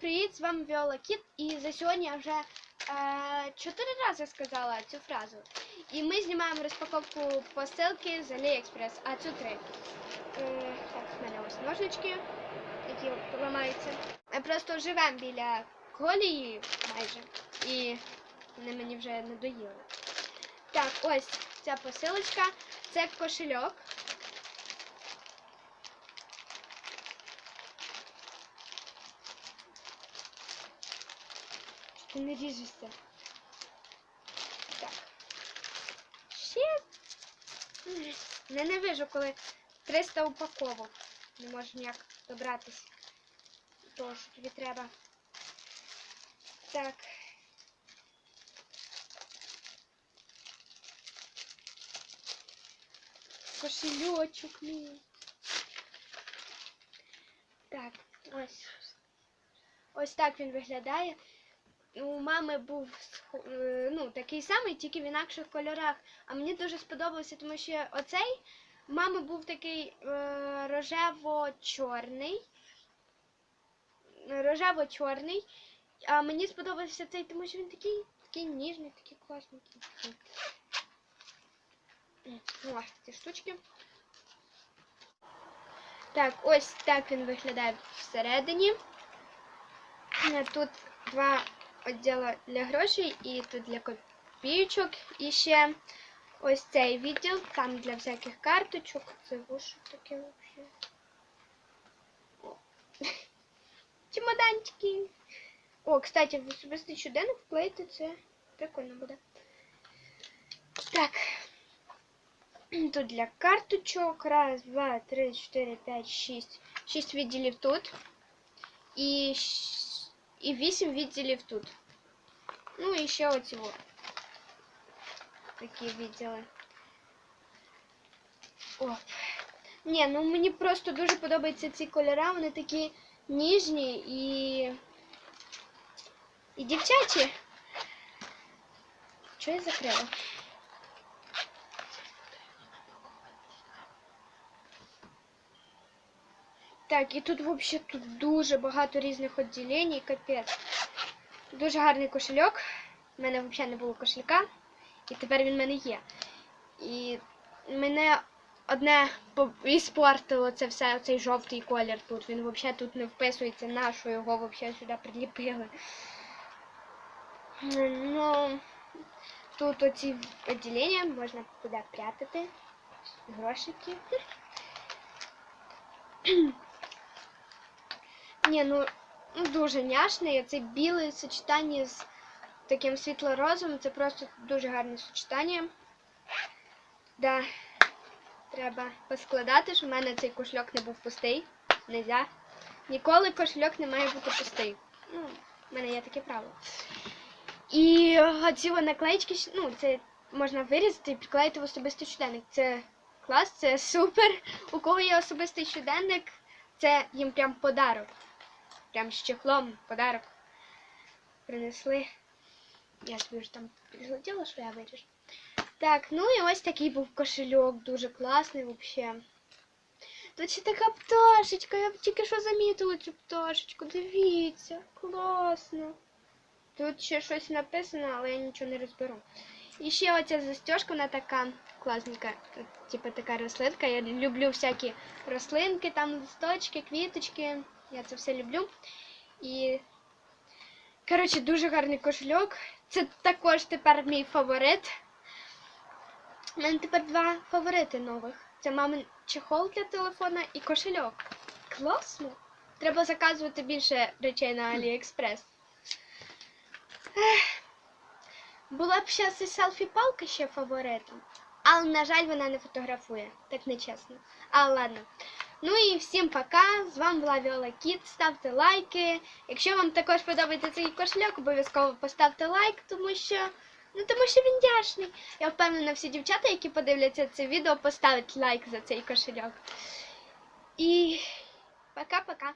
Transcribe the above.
привіт! З вами Віола Кіт. І за сьогодні я вже е, чотири рази сказала цю фразу. І ми знімаємо розпаковку посилки з AliExpress, а цю три. Е, так, в мене ось ножнички, які ламаються. Ми просто живемо біля колії майже. І вони мені вже надоїли. Так, ось ця посилочка. Це кошельок. Ти не ріжешся. Так. Ще. Ненавижу, коли 300 упаковок. Не можу ніяк добратись до того, тобі треба. Так. Кошельочок мій. Так, ось. Ось так він виглядає. У мами був е, ну, такий самий, тільки в інакших кольорах. А мені дуже сподобався, тому що оцей у мами був такий е, рожево-чорний. Рожево-чорний. А мені сподобався цей, тому що він такий, такий ніжний, такий класний. О, ці штучки. Так, ось так він виглядає всередині. Тут два відділи для грошей і тут для копійочок. І ось цей відділ, там для всяких карточок. Це що таке взагалі? Чемоданчики. О, кстати, в особистий щоденник вклеїти це прикольно буде. Так. Тут для карточок. Раз, два, три, чотири, п'ять, шість. Шість відділів тут. І, і 8 відділів тут. Ну і ще оці от. Такі відділи. О. Ні, ну мені просто дуже подобаються ці кольори, вони такі ніжні і. І дівчачі. Що я закрила? Так, і тут взагалі тут дуже багато різних відділень, капець. Дуже гарний кошельок. У мене взагалі не було кошелька, і тепер він в мене є. І мене одне іспортило це все, цей жовтий колір тут. Він взагалі тут не вписується, на що його взагалі сюди приліпили. Ну, тут оці відділення можна туди прятати. Грошики. Ні, ну ну, дуже няшний. Це біле сочетання з таким світло-розовим. Це просто дуже гарне сочетання. Да. Треба поскладати, щоб в мене цей кошельок не був пустий. Нельзя. Ніколи кошельок не має бути пустий. Ну, в мене є таке правило. І оці о наклеїчки, ну, це можна вирізати і приклеїти в особистий щоденник. Це клас, це супер. У кого є особистий щоденник, це їм прям подарок. Прям з чехлом подарок принесли. Я собі вже там підгляділа, що я виріжу. Так, ну і ось такий був кошельок, дуже класний взагалі. Тут ще така пташечка, я тільки що замітила цю пташечку. Дивіться, класно. Тут ще щось написано, але я нічого не розберу. І ще оця застежка, вона така класненька, типу така рослинка. Я люблю всякі рослинки, там листочки, квіточки. Я це все люблю. І, коротше, дуже гарний кошельок. Це також тепер мій фаворит. У мене тепер два фаворити нових. Це мамин чехол для телефона і кошельок. Класно! Треба заказувати більше речей на. Ех. Була б зараз і селфі-палка ще фаворитом, але, на жаль, вона не фотографує. Так нечесно. А ладно. Ну і всім пока. З вами була Віола Кіт. Ставте лайки. Якщо вам також подобається цей кошельок, обов'язково поставте лайк, тому що. Ну тому що він дяшний. Я впевнена, всі дівчата, які подивляться це відео, поставлять лайк за цей кошельок. І пока-пока.